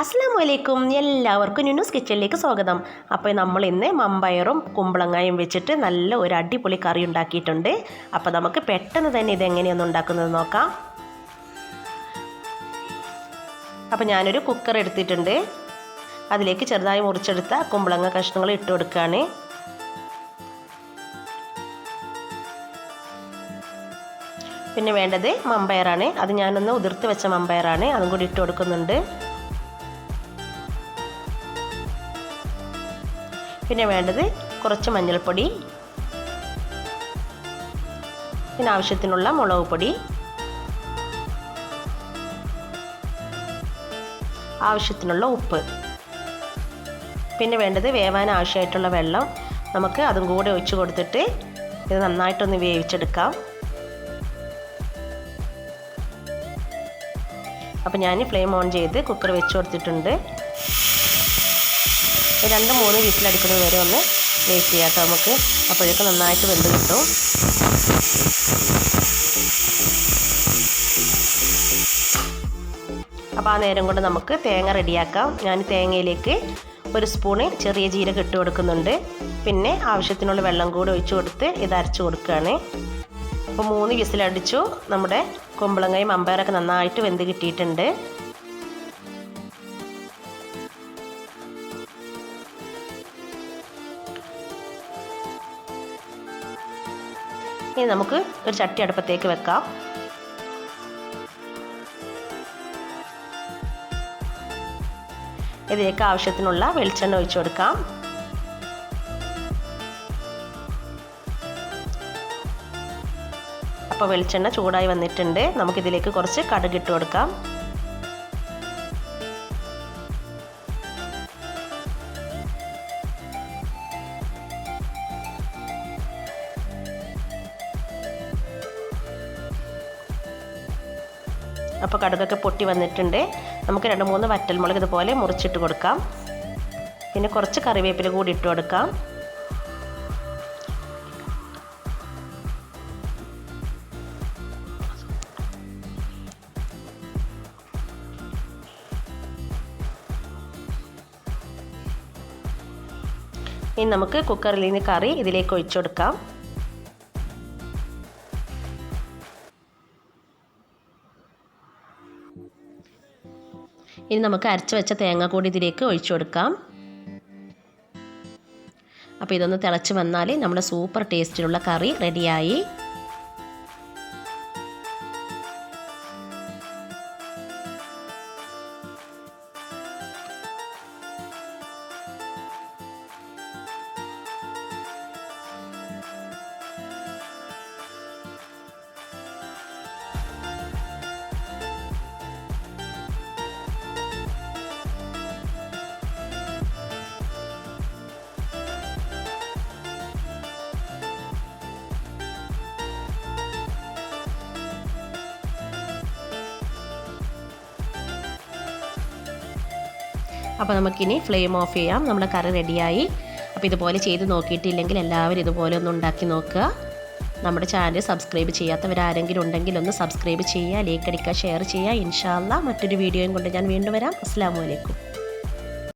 അസ്സാം വലൈക്കും എല്ലാവർക്കും ന്യൂസ് കിച്ചണിലേക്ക് സ്വാഗതം. അപ്പോൾ നമ്മൾ ഇന്ന് മമ്പയറും കുമ്പളങ്ങായും വെച്ചിട്ട് നല്ല ഒരു അടിപൊളി കറി ഉണ്ടാക്കിയിട്ടുണ്ട്. അപ്പോൾ നമുക്ക് പെട്ടെന്ന് തന്നെ ഇത് എങ്ങനെയൊന്ന് ഉണ്ടാക്കുന്നത് നോക്കാം. അപ്പോൾ ഞാനൊരു കുക്കർ എടുത്തിട്ടുണ്ട്. അതിലേക്ക് ചെറുതായി മുറിച്ചെടുത്ത കുമ്പളങ്ങ കഷ്ണങ്ങൾ ഇട്ട് കൊടുക്കുകയാണ്. പിന്നെ വേണ്ടത് മമ്പയറാണ്. അത് ഞാനൊന്ന് ഉതിർത്ത് വെച്ച മമ്പയറാണ്. അതും കൂടി ഇട്ട് കൊടുക്കുന്നുണ്ട്. പിന്നെ വേണ്ടത് കുറച്ച് മഞ്ഞൾപ്പൊടി പിന്നെ ആവശ്യത്തിനുള്ള മുളക് പൊടി ആവശ്യത്തിനുള്ള ഉപ്പ്. പിന്നെ വേണ്ടത് വേവാൻ ആവശ്യമായിട്ടുള്ള വെള്ളം നമുക്ക് അതും കൂടെ ഒഴിച്ചു കൊടുത്തിട്ട് ഇത് നന്നായിട്ടൊന്ന് വേവിച്ചെടുക്കാം. അപ്പോൾ ഞാൻ ഫ്ലെയിം ഓൺ ചെയ്ത് കുക്കർ വെച്ച് കൊടുത്തിട്ടുണ്ട്. രണ്ട് മൂന്ന് വിസിൽ വിസിലടിക്കുന്നത് വരെ ഒന്ന് വെയിറ്റ് ചെയ്യാം കേട്ടോ നമുക്ക്. അപ്പോഴേക്കും നന്നായിട്ട് വെന്ത് കിട്ടും. അപ്പോൾ ആ നേരം കൊണ്ട് നമുക്ക് തേങ്ങ റെഡിയാക്കാം. ഞാൻ തേങ്ങയിലേക്ക് ഒരു സ്പൂണ് ചെറിയ ജീരകം ഇട്ട് കൊടുക്കുന്നുണ്ട്. പിന്നെ ആവശ്യത്തിനുള്ള വെള്ളം കൂടി ഒഴിച്ചു കൊടുത്ത് ഇത് അരച്ച് കൊടുക്കുകയാണ്. അപ്പോൾ മൂന്ന് വിസിലടിച്ചു. നമ്മുടെ കുമ്പളങ്ങയും അമ്പയറൊക്കെ നന്നായിട്ട് വെന്ത് കിട്ടിയിട്ടുണ്ട്. ഇനി നമുക്ക് ഒരു ചട്ടി അടുപ്പത്തേക്ക് വെക്കാം. ഇതിലേക്ക് ആവശ്യത്തിനുള്ള വെളിച്ചെണ്ണ ഒഴിച്ചു കൊടുക്കാം. അപ്പോൾ വെളിച്ചെണ്ണ ചൂടായി വന്നിട്ടുണ്ട്. നമുക്കിതിലേക്ക് കുറച്ച് കടുക് ഇട്ട് കൊടുക്കാം. അപ്പോൾ കടുകൊക്കെ പൊട്ടി വന്നിട്ടുണ്ട്. നമുക്ക് രണ്ട് മൂന്ന് വറ്റൽമുളക് ഇതുപോലെ മുറിച്ചിട്ട് കൊടുക്കാം. പിന്നെ കുറച്ച് കറിവേപ്പില കൂടി ഇട്ട് കൊടുക്കാം. ഇനി നമുക്ക് കുക്കറിൽ നിന്ന് കറി ഇതിലേക്ക് ഒഴിച്ചു കൊടുക്കാം. ഇനി നമുക്ക് അരച്ച് വെച്ച തേങ്ങ കൂടി ഇതിലേക്ക് ഒഴിച്ചു കൊടുക്കാം. അപ്പോൾ ഇതൊന്ന് തിളച്ച് വന്നാൽ നമ്മുടെ സൂപ്പർ ടേസ്റ്റിലുള്ള കറി റെഡിയായി. അപ്പോൾ നമുക്കിനി ഫ്ലെയിം ഓഫ് ചെയ്യാം. നമ്മുടെ കറി റെഡിയായി. അപ്പോൾ ഇതുപോലെ ചെയ്ത് നോക്കിയിട്ടില്ലെങ്കിൽ എല്ലാവരും ഇതുപോലെ ഒന്ന് ഉണ്ടാക്കി നോക്കുക. നമ്മുടെ ചാനൽ സബ്സ്ക്രൈബ് ചെയ്യാത്തവരാരെങ്കിലും ഉണ്ടെങ്കിൽ ഒന്ന് സബ്സ്ക്രൈബ് ചെയ്യുക ലൈക്ക് അടിക്കുക ഷെയർ ചെയ്യുക. ഇൻഷാല്ല മറ്റൊരു വീഡിയോയും കൊണ്ട് ഞാൻ വീണ്ടും വരാം. അസ്സാം വലൈക്കും